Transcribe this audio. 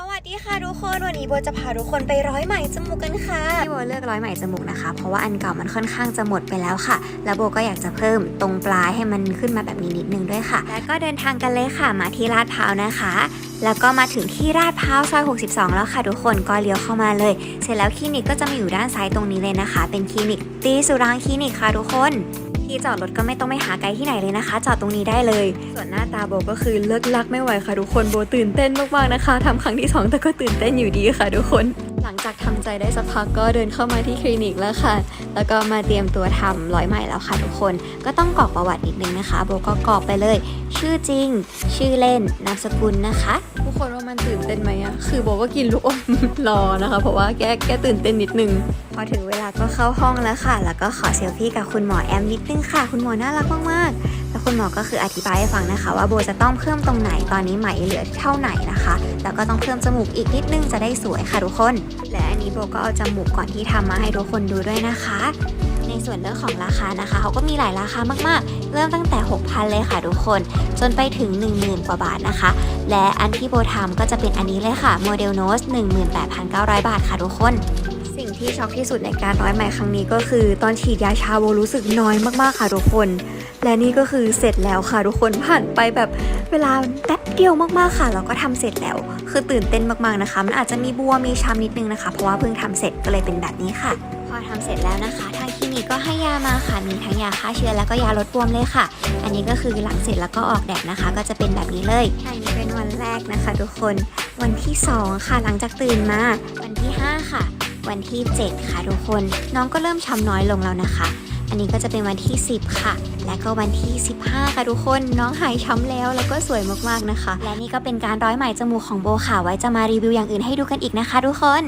สวัสดีค่ะทุกคนวันนี้โบจะพาทุกคนไปร้อยไหมจมูกกันค่ะที่โบเลือกร้อยไหมจมูกนะคะ เพราะว่าอันเก่ามันค่อนข้างจะหมดไปแล้วค่ะ แล้วโบก็อยากจะเพิ่มตรงปลายให้มันขึ้นมาแบบนี้นิดนึงด้วยค่ะ แล้วก็เดินทางกันเลยค่ะมาที่ลาดพร้าวนะคะ แล้วก็มาถึงที่ลาดพร้าวซอย 62 แล้วค่ะ ทุกคนก็เลี้ยวเข้ามาเลย เสร็จแล้วคลินิกก็จะมาอยู่ด้านซ้ายตรงนี้เลยนะคะ เป็นคลินิกตีสุรางคลินิกค่ะทุกคน ที่จอดรถก็ไม่ต้องไปหาไกลที่ไหนเลยนะคะ จอดตรงนี้ได้เลย ส่วนหน้าตาโบก็คือเลิกลักไม่ไหวค่ะทุกคนโบตื่นเต้นมากๆนะคะทำครั้งที่สองแต่ก็ตื่นเต้นอยู่ดีค่ะทุกคน หลังจากทำใจได้สักพักก็เดินเข้ามาที่คลินิกแล้วค่ะ แล้วก็มาเตรียมตัวทำร้อยไหม่แล้วค่ะทุกคน ก็ต้องกรอกประวัตินิดนึงนะคะโบก็กรอกไปเลย ชื่อจริง ชื่อเล่นนามสกุลนะคะทุกคนว่ามันตื่นเต้นไหมอะคือโบก็กินลูกอมรอนะคะ เพราะว่าแกแกตื่นเต้นนิดนึง อถึงเวลาก็เข้าห้องแล้วค่ะ แล้วก็ขอเซลฟี่กับคุณหมอแอมนิดนึงค่ะ คุณหมอน่ารักมากๆ แล้วคุณหมอก็คืออธิบายให้ฟังนะคะ ว่าโบจะต้องเพิ่มตรงไหน ตอนนี้ไหมเหลือเท่าไหนนะคะ แล้วก็ต้องเพิ่มจมูกอีกนิดนึงจะได้สวยค่ะทุกคน และอันนี้โบก็เอาจมูกก่อนที่ทำมาให้ทุกคนดูด้วยนะคะ ในส่วนเรื่องของราคานะคะ เขาก็มีหลายราคามากๆ เริ่มตั้งแต่ 6,000 เลยค่ะทุกคน จนไปถึง 10,000 กว่าบาทนะคะ และอันที่โบทำก็จะเป็นอันนี้เลยค่ะโมเดลโนส18,900 บาทค่ะทุกคน ที่ช็อกที่สุดในการร้อยไหมครั้งนี้ก็คือ ตอนฉีดยาชาโบรู้สึกน้อยมากๆค่ะทุกคน และนี่ก็คือเสร็จแล้วค่ะทุกคนผ่านไปแบบเวลาแป๊บเดียวมากๆค่ะแล้วก็ทำเสร็จแล้ว คือตื่นเต้นมากๆนะคะ มันอาจจะมีบัวมีช้ำนิดนึงนะคะ เพราะว่าเพิ่งทำเสร็จก็เลยเป็นแบบนี้ค่ะ พอทำเสร็จแล้วนะคะ ทางคลินิกก็ให้ยามาค่ะมีทั้งยาฆ่าเชื้อแล้วก็ยาลดบวมเลยค่ะ อันนี้ก็คือหลังเสร็จแล้วก็ออกแดดนะคะ ก็จะเป็นแบบนี้เลยอันนี้เป็นวันแรกนะคะ ทุกคนวันที่ 2 ค่ะหลังจากตื่นมา วันที่ 5 ค่ะ วันที่ 7 ค่ะทุกคน น้องก็เริ่มช้ำน้อยลงแล้วนะคะ อันนี้ก็จะเป็นวันที่ 10 ค่ะ และก็วันที่ 15 ค่ะทุกคน น้องหายช้ำแล้วแล้วก็สวยมากๆนะคะ และนี่ก็เป็นการร้อยไหมจมูกของโบค่ะ ไว้จะมารีวิวอย่างอื่นให้ดูกันอีกนะคะ ทุกคน